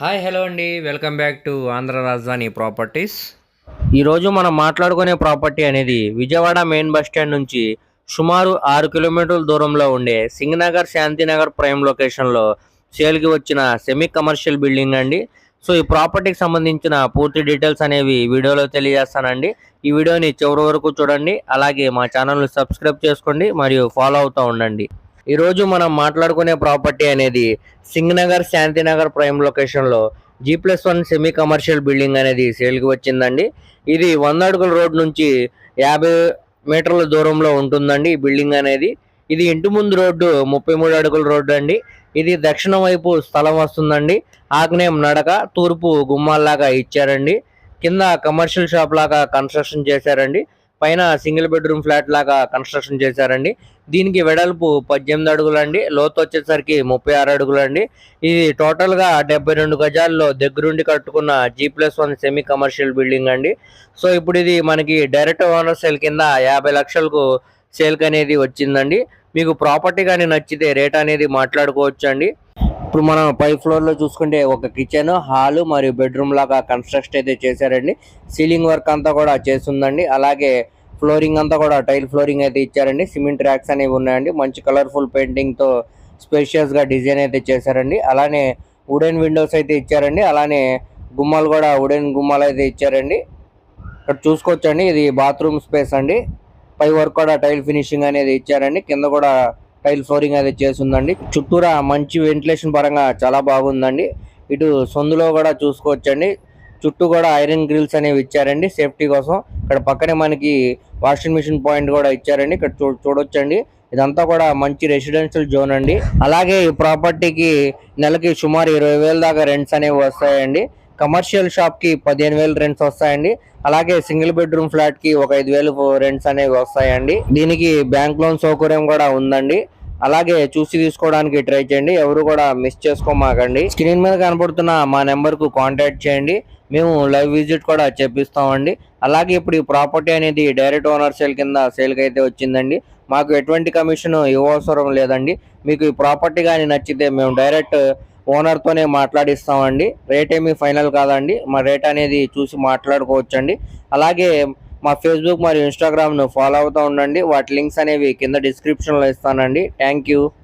Hi hello అండి. Welcome back to Andhra Rajadhani properties ఈరోజు మనం మాట్లాడుకునే ప్రాపర్టీ అనేది విజయవాడ మెయిన్ బస్ స్టాండ్ నుంచి సుమారు ఆరు కిలోమీటర్ల దూరంలో ఉండే సింగనగర్ శాంతినగర్ ప్రైమ్ లొకేషన్లో సేల్కి వచ్చిన సెమీ కమర్షియల్ బిల్డింగ్ అండి. సో ఈ ప్రాపర్టీకి సంబంధించిన పూర్తి డీటెయిల్స్ అనేవి వీడియోలో తెలియజేస్తానండి. ఈ వీడియోని చివరి వరకు చూడండి. అలాగే మా ఛానల్ని సబ్స్క్రైబ్ చేసుకోండి మరియు ఫాలో అవుతూ ఉండండి. ఈరోజు మనం మాట్లాడుకునే ప్రాపర్టీ అనేది సింగ్నగర్ శాంతినగర్ ప్రైమ్ లొకేషన్లో G plus one semi commercial building అనేది సేల్కి వచ్చిందండి. ఇది వంద అడుగుల రోడ్ నుంచి యాభై మీటర్ల దూరంలో ఉంటుందండి ఈ బిల్డింగ్ అనేది. ఇది ఇంటి ముందు రోడ్డు ముప్పై మూడు అడుగుల రోడ్డు అండి. ఇది దక్షిణం వైపు స్థలం వస్తుందండి. ఆగ్నేయం నడక తూర్పు గుమ్మాల్లాగా ఇచ్చారండి. కింద కమర్షియల్ షాప్ లాగా కన్స్ట్రక్షన్ చేశారండి. పైన సింగిల్ బెడ్రూమ్ ఫ్లాట్ లాగా కన్స్ట్రక్షన్ చేశారండి. దీనికి వెడల్పు పద్దెనిమిది అడుగులు అండి లోతు వచ్చేసరికి ముప్పై ఆరు అడుగులు అండి ఇది టోటల్గా డెబ్బై రెండు గజాల్లో దగ్గరుండి కట్టుకున్న G plus one semi commercial building అండి. సో ఇప్పుడు ఇది మనకి డైరెక్ట్ ఓనర్ సేల్ కింద యాభై లక్షలకు సేల్కి అనేది వచ్చిందండి. మీకు ప్రాపర్టీ కానీ నచ్చితే రేట్ అనేది మాట్లాడుకోవచ్చు అండి ఇప్పుడు మనం పై ఫ్లోర్లో చూసుకుంటే ఒక కిచెన్ హాలు మరియు బెడ్రూమ్ లాగా కన్స్ట్రక్ట్ అయితే చేశారండి. సీలింగ్ వర్క్ అంతా కూడా చేస్తుందండి. అలాగే ఫ్లోరింగ్ అంతా కూడా టైల్ ఫ్లోరింగ్ అయితే ఇచ్చారండి. సిమెంట్ ర్యాక్స్ అనేవి ఉన్నాయండి. మంచి కలర్ఫుల్ పెయింటింగ్తో డిజైన్ అయితే చేశారండి. అలానే వుడెన్ విండోస్ అయితే ఇచ్చారండి. అలానే గుమ్మాలు కూడా వుడెన్ గుమ్మాలు అయితే ఇచ్చారండి. ఇక్కడ చూసుకోవచ్చండి. ఇది బాత్రూమ్ స్పేస్ అండి. పై వర్క్ కూడా టైల్ ఫినిషింగ్ అనేది ఇచ్చారండి. కింద కూడా టైల్ ఫ్లోరింగ్ అయితే చేసిందండి చుట్టూరా మంచి వెంటిలేషన్ పరంగా చాలా బాగుందండి. ఇటు సొందులో కూడా చూసుకోవచ్చండి. చుట్టూ కూడా ఐరన్ గ్రిల్స్ అనేవి ఇచ్చారండి. సేఫ్టీ కోసం ఇక్కడ పక్కనే మనకి వాషింగ్ మిషన్ పాయింట్ కూడా ఇచ్చారండి. ఇక్కడ చూ చూడొచ్చండి. ఇదంతా కూడా మంచి రెసిడెన్షియల్ జోన్ అండి. అలాగే ఈ ప్రాపర్టీకి నెలకి సుమారు ఇరవై వేల దాకా రెంట్స్ అనేవి వస్తాయండి. కమర్షియల్ షాప్కి పదిహేను వేలు రెంట్స్ వస్తాయండి. అలాగే సింగిల్ బెడ్రూమ్ ఫ్లాట్కి ఒక ఐదు వేలు రెంట్స్ అనేవి వస్తాయండి. దీనికి బ్యాంక్ లోన్ సౌకర్యం కూడా ఉందండి. అలాగే చూసి తీసుకోవడానికి ట్రై చేయండి. ఎవరు కూడా మిస్ చేసుకోమాకండి. స్క్రీన్ మీద కనబడుతున్న మా నెంబర్కు కాంటాక్ట్ చేయండి. మేము లైవ్ విజిట్ కూడా చేపిస్తామండి. అలాగే ఇప్పుడు ఈ ప్రాపర్టీ అనేది డైరెక్ట్ ఓనర్ సేల్ కింద సేల్కి అయితే వచ్చిందండి. మాకు ఎటువంటి కమిషన్ ఇవ్వవసరం లేదండి. మీకు ఈ ప్రాపర్టీ కానీ నచ్చితే మేము డైరెక్ట్ ఓనర్తోనే మాట్లాడిస్తామండి. రేట్ ఏమీ ఫైనల్ కాదండి. మా రేట్ అనేది చూసి మాట్లాడుకోవచ్చండి. అలాగే మా ఫేస్బుక్ మరియు ఇన్స్టాగ్రామ్ను ఫాలో అవుతూ ఉండండి. వాటి లింక్స్ అనేవి కింద డిస్క్రిప్షన్లో ఇస్తానండి. Thank you